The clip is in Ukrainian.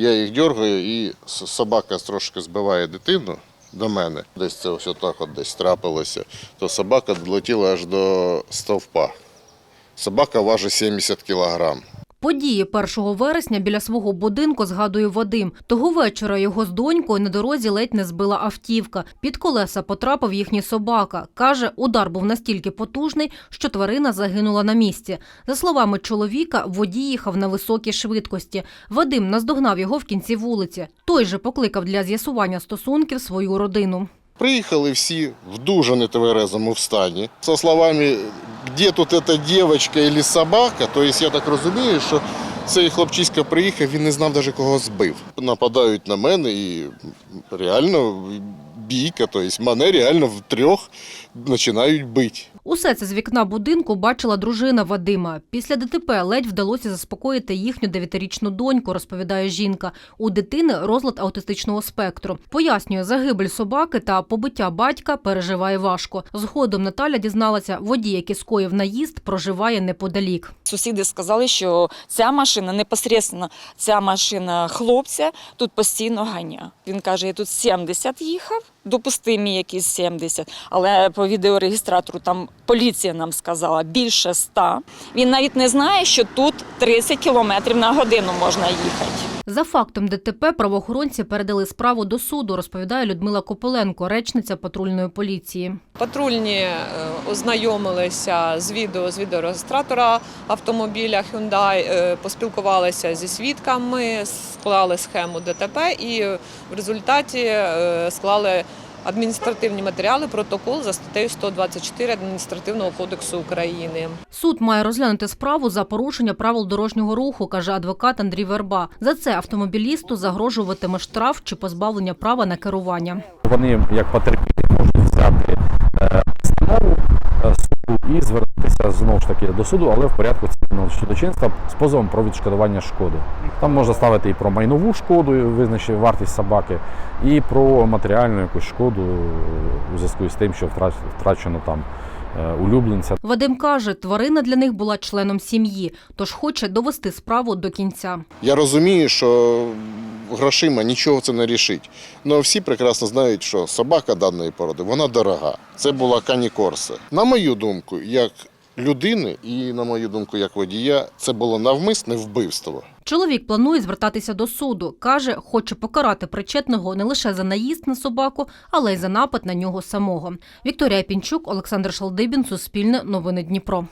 Я їх дергаю, і собака трошки збиває дитину до мене. Десь це ось отак от десь трапилося, то собака долетіла аж до стовпа. Собака важить 70 кілограм. Події 1 вересня біля свого будинку згадує Вадим. Того вечора його з донькою на дорозі ледь не збила автівка. Під колеса потрапив їхній собака. Каже, удар був настільки потужний, що тварина загинула на місці. За словами чоловіка, водій їхав на високій швидкості. Вадим наздогнав його в кінці вулиці. Той же покликав для з'ясування стосунків свою родину. Приїхали всі в дуже нетверезому стані. За словами, де тут ця дівчинка або собака, то есть я так розумію, що цей хлопчиська приїхав, він не знав навіть кого збив. Нападають на мене і реально бійка, то есть мене реально втрьох починають бити. Усе це з вікна будинку бачила дружина Вадима. Після ДТП ледь вдалося заспокоїти їхню дев'ятирічну доньку, розповідає жінка. У дитини розлад аутистичного спектру. Пояснює, загибель собаки та побиття батька переживає важко. Згодом Наталя дізналася, водій, який скоїв наїзд, проживає неподалік. Сусіди сказали, що ця машина непосередньо ця машина хлопця тут постійно ганя. Він каже, я тут 70 їхав, допустимі якісь 70, але по відеорегістратору там поліція нам сказала більше 100. Він навіть не знає, що тут 30 кілометрів на годину можна їхати. За фактом ДТП правоохоронці передали справу до суду, розповідає Людмила Копиленко, речниця патрульної поліції. Патрульні е, ознайомилися з відео з відеореєстратора автомобіля Hyundai, е, поспілкувалися зі свідками, склали схему ДТП і в результаті е, склали адміністративні матеріали, протокол за статтею 124 Адміністративного кодексу України. Суд має розглянути справу за порушення правил дорожнього руху, каже адвокат Андрій Верба. За це автомобілісту загрожуватиме штраф чи позбавлення права на керування. Вони, як потерпілі, можуть взяти і звернутися знову ж таки до суду, але в порядку цивільного судочинства з позовом про відшкодування шкоди. Там можна ставити і про майнову шкоду, визначити вартість собаки, і про матеріальну якусь шкоду е, у зв'язку з тим, що втрачено там улюбленця. Вадим каже, тварина для них була членом сім'ї, тож хоче довести справу до кінця. Я розумію, що грошима нічого це не рішить. Але всі прекрасно знають, що собака даної породи вона дорога. Це була канікорса. На мою думку, як людини, і на мою думку, як водія, це було навмисне вбивство. Чоловік планує звертатися до суду. Каже, хоче покарати причетного не лише за наїзд на собаку, але й за напад на нього самого. Вікторія Пінчук, Олександр Шалдибін, Суспільне, Новини Дніпро.